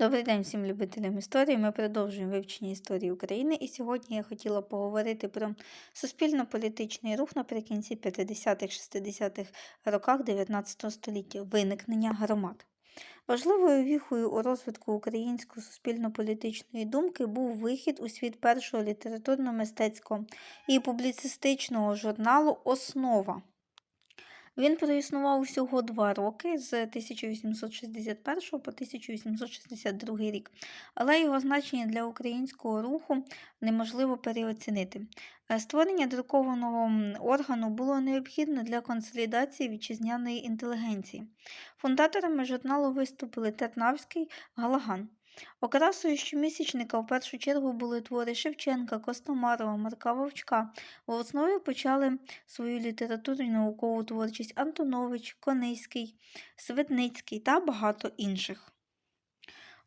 Добрий день всім любителям історії. Ми продовжуємо вивчення історії України. І сьогодні я хотіла поговорити про суспільно-політичний рух наприкінці 50-х-60-х роках 19 століття виникнення громад. Важливою віхою у розвитку української суспільно-політичної думки був вихід у світ першого літературно-мистецького і публіцистичного журналу Основа. Він проіснував усього два роки з 1861 по 1862 рік, але його значення для українського руху неможливо переоцінити. Е, Створення друкованого органу було необхідно для консолідації вітчизняної інтелігенції. Фундаторами журналу виступили Тернавський Галаган. Окрасою щомісячника в першу чергу були твори Шевченка, Костомарова, Марка Вовчка. В основі почали свою літературу і наукову творчість Антонович, Кониський, Свидницький та багато інших.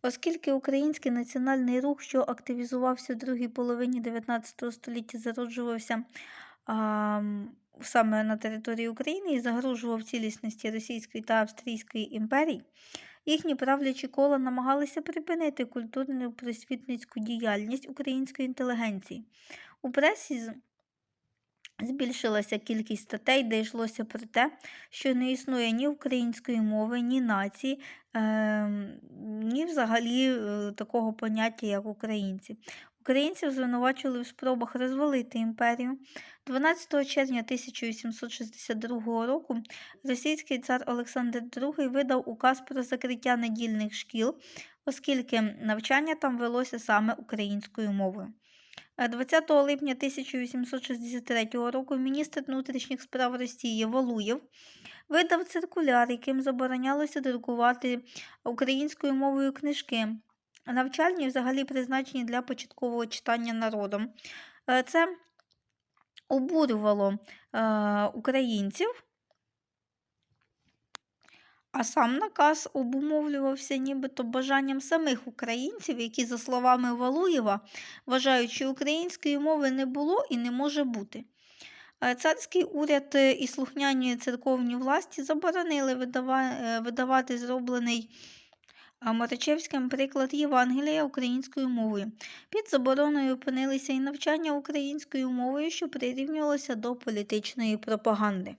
Оскільки український національний рух, що активізувався в другій половині 19 століття, зароджувався а, саме на території України і загрожував цілісності Російської та Австрійської імперій, їхні правлячі кола намагалися припинити культурну просвітницьку діяльність української інтелігенції. У пресі збільшилася кількість статей, де йшлося про те, що не існує ні української мови, ні нації, ем, ні взагалі е, такого поняття, як українці. Українців звинувачували в спробах розвалити імперію. 12 червня 1862 року російський цар Олександр II видав указ про закриття недільних шкіл, оскільки навчання там велося саме українською мовою. Е, 20 липня 1863 року міністр внутрішніх справ Росії Валуєв видав циркуляр, яким заборонялося друкувати українською мовою книжки, навчальні взагалі призначені для початкового читання народом. Е, Це обурювало е, українців, а сам наказ обумовлювався нібито бажанням самих українців, які, за словами Валуєва, вважають, що української мови не було і не може бути. Е, Царський уряд і слухняні церковні власті заборонили видавати зроблений а, Маричевським приклад Євангелія українською мовою. Під забороною опинилися і навчання українською мовою, що прирівнювалося до політичної пропаганди.